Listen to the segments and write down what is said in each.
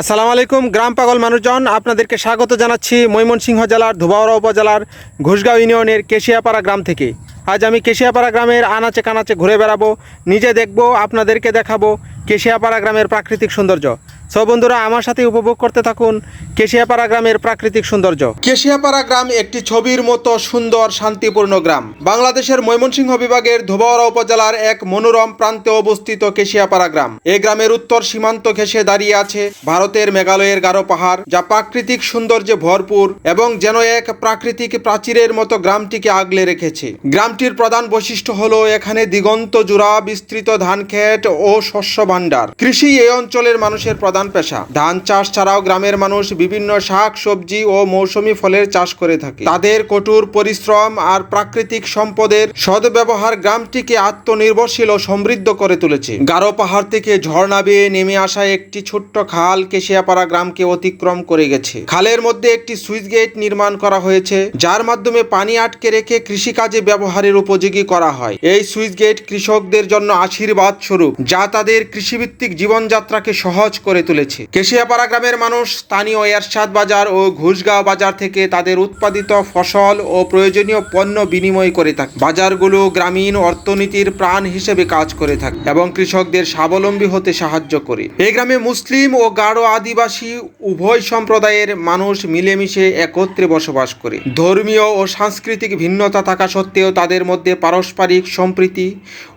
আসসালামু আলাইকুম, গ্রাম পাগল মানুষজন, আপনাদেরকে স্বাগত জানাচ্ছি ময়মনসিংহ জেলার ধুবাওড়া উপজেলার ঘুষগাঁও ইউনিয়নের কেশিয়াপাড়া গ্রাম থেকে। আজ আমি কেশিয়াপাড়া গ্রামের আনাচে কানাচে ঘুরে বেড়াবো, নিজে দেখব, আপনাদেরকে দেখাবো কেশিয়াপাড়া গ্রামের প্রাকৃতিক সৌন্দর্য। সব বন্ধুরা, আমার সাথে উপভোগ করতে থাকুন কেশিয়াপাড়া গ্রামের প্রাকৃতিক সৌন্দর্য। কেশিয়াপাড়া গ্রাম একটি ছবির মতো সুন্দর, শান্তিপূর্ণ গ্রাম। বাংলাদেশের ময়মনসিংহ বিভাগের ধোবাওড়া উপজেলার এক মনোরম প্রান্তে অবস্থিত কেশিয়াপাড়া গ্রাম। এই গ্রামের উত্তর সীমান্ত ঘেঁষে দাঁড়িয়ে আছে ভারতের মেঘালয়ের গারো পাহাড়, যা প্রাকৃতিক সৌন্দর্যে ভরপুর এবং যেন এক প্রাকৃতিক প্রাচীরের মতো গ্রামটিকে আগলে রেখেছে। গ্রামটির প্রধান বৈশিষ্ট্য হলো এখানে দিগন্ত জোড়া, বিস্তৃত ধান ক্ষেত ও শস্য ভাণ্ডার। কৃষি এই অঞ্চলের মানুষের প্রধান পেশা। ধান চাষ ছাড়াও গ্রামের মানুষ বিভিন্ন শাক, সবজি ও মৌসুমী ফলের চাষ করে থাকে। তাদের কঠোর পরিশ্রম আর প্রাকৃতিক সম্পদের সদ্ব্যবহার গ্রামটিকে আত্মনির্ভরশীল ও সমৃদ্ধ করে তুলেছে। গারো পাহাড় থেকে ঝর্ণা বেয়ে নেমে আসা একটি ছোট্ট খাল কেশিয়াপাড়া গ্রামকে অতিক্রম করে গেছে। খালের মধ্যে একটি সুইচ গেট নির্মাণ করা হয়েছে, যার মাধ্যমে পানি আটকে রেখে কৃষিকাজে ব্যবহারের উপযোগী করা হয়। এই সুইচ গেট কৃষকদের জন্য আশীর্বাদ স্বরূপ যা তাদের কৃষিভিত্তিক জীবনযাত্রাকে সহজ করে তুলেছে। কেশিয়াপাড়া গ্রামের মানুষ স্থানীয় এরশাদ বাজার ও ঘুষগাঁও বাজার থেকে তাদের উৎপাদিত ফসল ও প্রয়োজনীয় পণ্য বিনিময় করে থাকে। বাজারগুলো গ্রামীণ অর্থনীতির প্রাণ হিসেবে কাজ করে থাকে এবং কৃষকদের স্বাবলম্বী হতে সাহায্য করে। এই গ্রামে মুসলিম ও গাঢ় আদিবাসী উভয় সম্প্রদায়ের মানুষ মিলেমিশে একত্রে বসবাস করে। ধর্মীয় ও সাংস্কৃতিক ভিন্নতা থাকা সত্ত্বেও তাদের মধ্যে পারস্পরিক সম্প্রীতি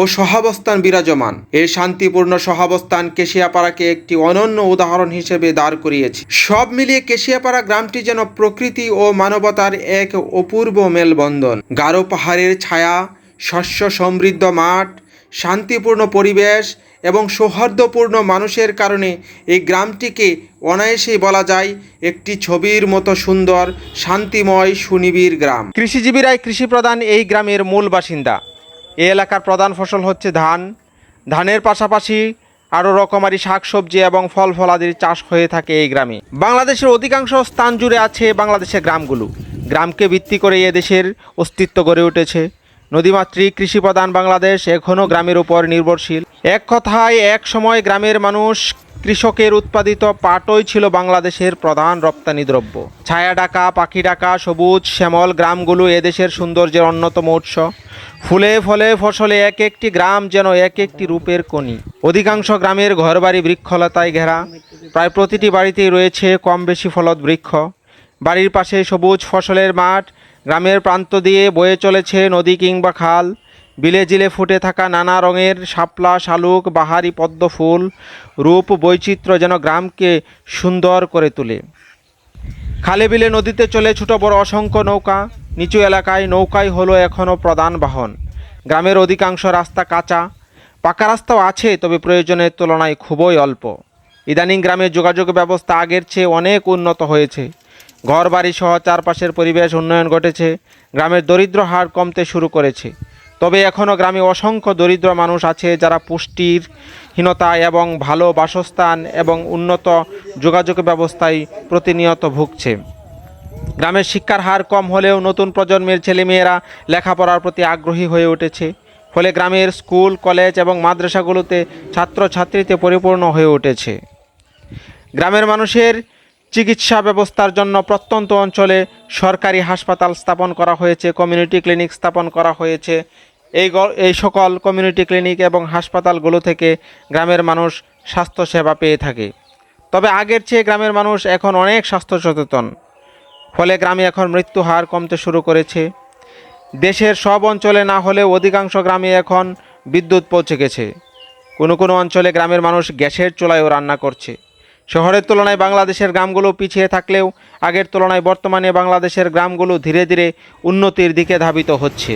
ও সহাবস্থান বিরাজমান। এই শান্তিপূর্ণ সহাবস্থান কেশিয়াপাড়াকে একটি অনন্য উদাহরণ হিসেবে দাঁড় করিয়েছে। সব মিলিয়ে কেশিয়াপাড়া গ্রামটি যেন প্রকৃতি ও মানবতার এক অপূর্ব মেলবন্ধন। গারো পাহাড়ের ছায়া, শস্য সমৃদ্ধ মাঠ, শান্তিপূর্ণ পরিবেশ এবং সৌহার্দ্যপূর্ণ মানুষের কারণে এই গ্রামটিকে অনায়াসেই বলা যায় একটি ছবির মতো সুন্দর, শান্তিময়, সুনিবিড় গ্রাম। কৃষিজীবীরাই কৃষি প্রধান এই গ্রামের মূল বাসিন্দা। এই এলাকার প্রধান ফসল হচ্ছে ধান। ধানের পাশাপাশি আরও রকমারি শাকসবজি এবং ফল ফলাদির চাষ হয়ে থাকে এই গ্রামে। বাংলাদেশের অধিকাংশ স্থান জুড়ে আছে বাংলাদেশের গ্রামগুলো। গ্রামকে ভিত্তি করে এদেশের অস্তিত্ব গড়ে উঠেছে। নদীমাতৃক কৃষি প্রধান বাংলাদেশ এখনও গ্রামের উপর নির্ভরশীল। এক কথায়, এক সময় গ্রামের মানুষ কৃষকের উৎপাদিত পাটই ছিল বাংলাদেশের প্রধান রপ্তানি দ্রব্য। ছায়া ডাকা, পাখি ডাকা, সবুজ, শ্যামল গ্রামগুলো এদেশের সৌন্দর্যের অন্যতম উৎস। ফুলে ফলে ফসলে এক একটি গ্রাম যেন এক একটি রূপের কণি। অধিকাংশ গ্রামের ঘরবাড়ি বৃক্ষলতায় ঘেরা। প্রায় প্রতিটি বাড়িতেই রয়েছে কম বেশি ফলদ বৃক্ষ। বাড়ির পাশে সবুজ ফসলের মাঠ গ্রামের প্রান্ত দিয়ে বয়ে চলেছে নদী কিংবা খাল। বিলে জিলে ফুটে থাকা নানা রঙের শাপলা, শালুক, বাহারি পদ্ম ফুল, রূপ, বৈচিত্র্য যেন গ্রামকে সুন্দর করে তোলে। খালে বিলে নদীতে চলে ছোট বড় অসংখ্য নৌকা। নিচু এলাকায় নৌকাই হলো এখনও প্রধান বাহন। গ্রামের অধিকাংশ রাস্তা কাঁচা। পাকা রাস্তাও আছে, তবে প্রয়োজনের তুলনায় খুবই অল্প। ইদানিং গ্রামের যোগাযোগ ব্যবস্থা আগের চেয়ে অনেক উন্নত হয়েছে। ঘর বাড়ি সহ চারপাশের পরিবেশ উন্নয়ন ঘটেছে, গ্রামের দরিদ্র হার কমতে শুরু করেছে। তবে এখনও গ্রামে অসংখ্য দরিদ্র মানুষ আছে যারা পুষ্টির হীনতা এবং ভালো বাসস্থান এবং উন্নত যোগাযোগ ব্যবস্থায় প্রতিনিয়ত ভুগছে। গ্রামের শিক্ষার হার কম হলেও নতুন প্রজন্মের ছেলেমেয়েরা লেখাপড়ার প্রতি আগ্রহী হয়ে উঠেছে। ফলে গ্রামের স্কুল, কলেজ এবং মাদ্রাসাগুলোতে ছাত্রছাত্রীতে পরিপূর্ণ হয়ে উঠেছে। গ্রামের মানুষের চিকিৎসা ব্যবস্থার জন্য প্রত্যন্ত অঞ্চলে সরকারি হাসপাতাল স্থাপন করা হয়েছে কমিউনিটি ক্লিনিক স্থাপন করা হয়েছে। এই এই সকল কমিউনিটি ক্লিনিক এবং হাসপাতালগুলো থেকে গ্রামের মানুষ স্বাস্থ্যসেবা পেয়ে থাকে। তবে আগের চেয়ে গ্রামের মানুষ এখন অনেক স্বাস্থ্য সচেতন ফলে গ্রামে এখন মৃত্যু হার কমতে শুরু করেছে। দেশের সব অঞ্চলে না হলেও অধিকাংশ গ্রামে এখন বিদ্যুৎ পৌঁছে গেছে। কোনো কোনো অঞ্চলে গ্রামের মানুষ গ্যাসের চুলায়ও রান্না করছে। শহরের তুলনায় বাংলাদেশের গ্রামগুলো পিছিয়ে থাকলেও আগের তুলনায় বর্তমানে বাংলাদেশের গ্রামগুলো ধীরে ধীরে উন্নতির দিকে ধাবিত হচ্ছে।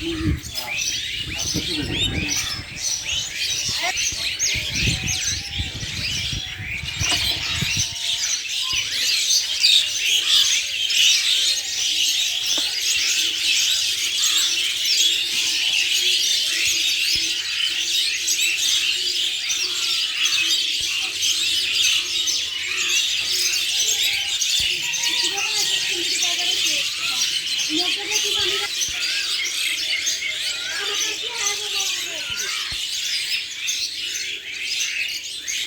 嗯啊啊不是